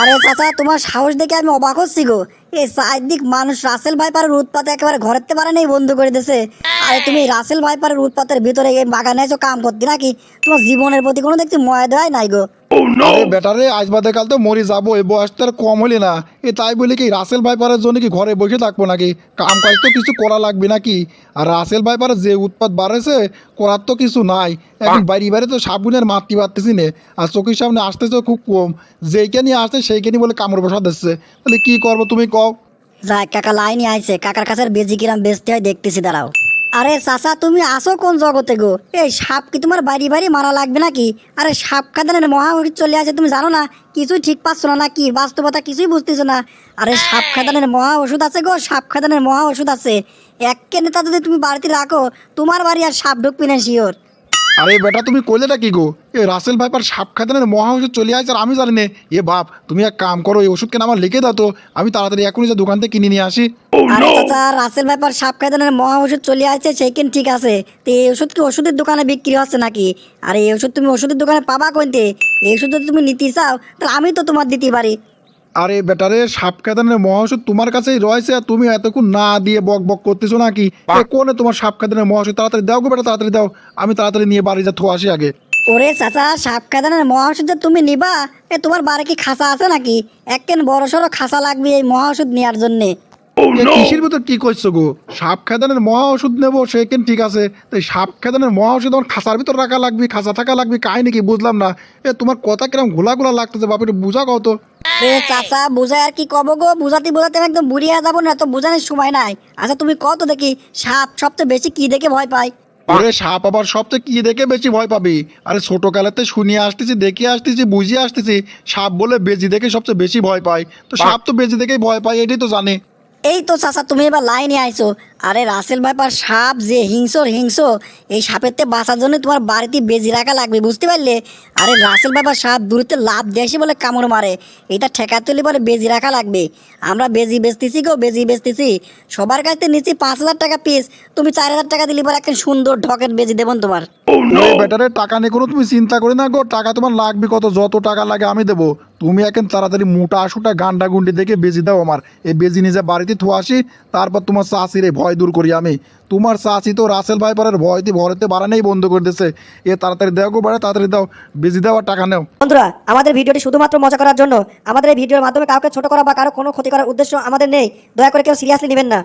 আরে চাচা, তোমার সাহস দেখে আমি অবাক হচ্ছি গো। এই চারদিক মানুষ রাসেল ভাইপারের উৎপাতে একেবারে ঘরেতে পারে নেই, বন্ধ করে দিছে আরে তুমি রাসেল ভাইপারের উৎপাতের ভিতরে এই বাগানে এসে কাম করতে নাকি? তোমার জীবনের প্রতি কোনো দেখছি ময়া দেওয়াই নাই গো। আরে বেটারে আজ বাদে কাল তো মরে যাব বয়স তো আর কম হলে না। এ তাই বলে কি রাসেল ভাইপারের জন্য কি ঘরে বসে থাকব নাকি? কাম কাজ তো কিছু করা লাগবে নাকি? আর রাসেল ভাইপারের যে উৎপাত বাড়েছে করার তো কিছু নাই। এখন বাড়ি বাড়ি তো সাবুনের মারতে পারতেছি নে আর চোখের সামনে আসতেছে খুব কম। যেইখানি আসছে সেইখানি বলে কামড় বসা দিচ্ছে। তাহলে কি করব তুমি কও? যাই কাকা লাইনে আইছে। কাকার কাছে বেজি কিরাম বেচতে হয় দেখতেছি দাঁড়াও। আরে চাচা, তুমি আসো কোন জগতে গো? এই সাপ কি তোমার বাড়ি বাড়ি মারা লাগবে নাকি? আরে সাপ খাদানের মহামারী চলে আছে তুমি জানো না? কিছু ঠিক পাচ্ছ না নাকি? বাস্তবতা কিছুই বুঝতেছো না। আরে সাপ খাদানের মহা ওষুধ আছে গো, সাপ খাদানের মহা ওষুধ আছে। এক নেতা যদি তুমি বাড়িতে রাখো, তোমার বাড়ি আর সাপ ঢুকবি না শিওর আরে বেটা তুমি কইলেটা কি গো? এ রাসেল ভাইপার সাপ খাদানের মহা ওষুধ চলে আসছে আর আমি জানি না। এ বাপ তুমি এক কাম করো এই ওষুধ কেন আমার লিখে দাও তো। আমি তাড়াতাড়ি এখনই যে দোকান থেকে কিনে নিয়ে আসি। আরে চাচা রাসেল ব্যাপার সাপ খাইদানের মহা ওষুধ চলে আসছে সেইখান ঠিক আছে? তো এই ওষুধ কি ওষুধের দোকানে বিক্রি হচ্ছে নাকি? আর এই ওষুধ তুমি ওষুধের দোকানে পাবা কোনতে? এই ওষুধ যদি তুমি নিতে চাও তাহলে আমি তো তোমার দিতে পারি। আরে বেটারে সাপ খাদানের মহাওষুধ তোমার কাছেই রয়েছে আর তুমি এতক্ষণ না দিয়ে বক বক করতেছো নাকি? এ কোনে তোমার সাপ খাদানের মহাওষুধ তাড়াতাড়ি দাও গো বেটা তাড়াতাড়ি দাও। আমি তাড়াতাড়ি নিয়ে বাড়ি যা আসি আগে। ওরে চাচা সাপ মহাওষুধ যে তুমি নিবা এ তোমার বাড়ি কি খাসা আছে নাকি? এককেন বড় সড়ো খাসা লাগবে এই মহা ওষুধ নেওয়ার জন্যে এ কিসের ভিতর কি করছ গো? সাপ খাদানের মহা ওষুধ নেব সেখান ঠিক আছে? তাই সাপ খাদানের মহা ওষুধ আমার খাসার ভিতর রাখা লাগবে খাসা থাকা লাগবে কাহিনি কি বুঝলাম না। এ তোমার কথা কিরম ঘোলা ঘোলা লাগতেছে বাপ একটু বুঝা কত চাচা বুঝাই আর কি কব গো? বুঝাতে বুঝাতে আমি একদম বুড়িয়ে যাব না তো বুঝানোর সময় নাই। আচ্ছা তুমি কত দেখি সাপ সবচেয়ে বেশি কি দেখে ভয় পাই ওরে সাপ আবার সবচেয়ে কি দেখে বেশি ভয় পাবি? আরে ছোট কালেতে শুনিয়ে আসতেছি দেখে আসতেছি বুঝিয়ে আসতেছি সাপ বলে বেজি দেখে সবচেয়ে বেশি ভয় পাই তো সাপ তো বেজি দেখেই ভয় পায় এটাই তো জানে। এই তো চাচা তুমি এবার লাইনে আইছো। আরে রাসেল ভাইপার সাপ যে হিংসর হিংস এই সাপেরতে বাঁচার জন্য তোমার বাড়িতে বেজি রাখা লাগবে বুঝতে পারলে? আরে রাসেল ভাইপার সাপ দূরতে লাভ দেশে বলে কামড় মারে এটা ঠেকা তুলি পরে বেজি রাখা লাগবে। আমরা বেজি বেচতেছি গো বেজি বেচতেছি। সবার কাছে নিচ্ছি পাঁচ হাজার টাকা পিস তুমি চার হাজার টাকা দিলে পরে একটা সুন্দর ঢকের বেজি দেবন তোমার। ওই বেটারে টাকা নিয়ে কোনো তুমি চিন্তা করে না গো টাকা তোমার লাগবে কত যত টাকা লাগে আমি দেবো। তুমি এখন তাড়াতাড়ি মোটা আশুটা গান্ডা গুন্ডি দেখে বেজি দাও আমার। এই বেজি নিজে বাড়িতে থো আসি, তারপর তোমার চাষির ভয় দূর করি আমি। তোমার চাষি তো রাসেল ভাই ভাইপারের ভয়তে ভরেতে বাড়ানেই বন্ধ করে দিচ্ছে এ তাড়াতাড়ি দাও গো বাড়া, তাড়াতাড়ি দাও। বেজি দাও আর টাকা নেও। বন্ধুরা, আমাদের ভিডিওটি শুধুমাত্র মজা করার জন্য আমাদের এই ভিডিওর মাধ্যমে কাউকে ছোট করা বা কারও কোনো ক্ষতি করার উদ্দেশ্য আমাদের নেই। দয়া করে কেউ সিরিয়াসলি নেবেন না।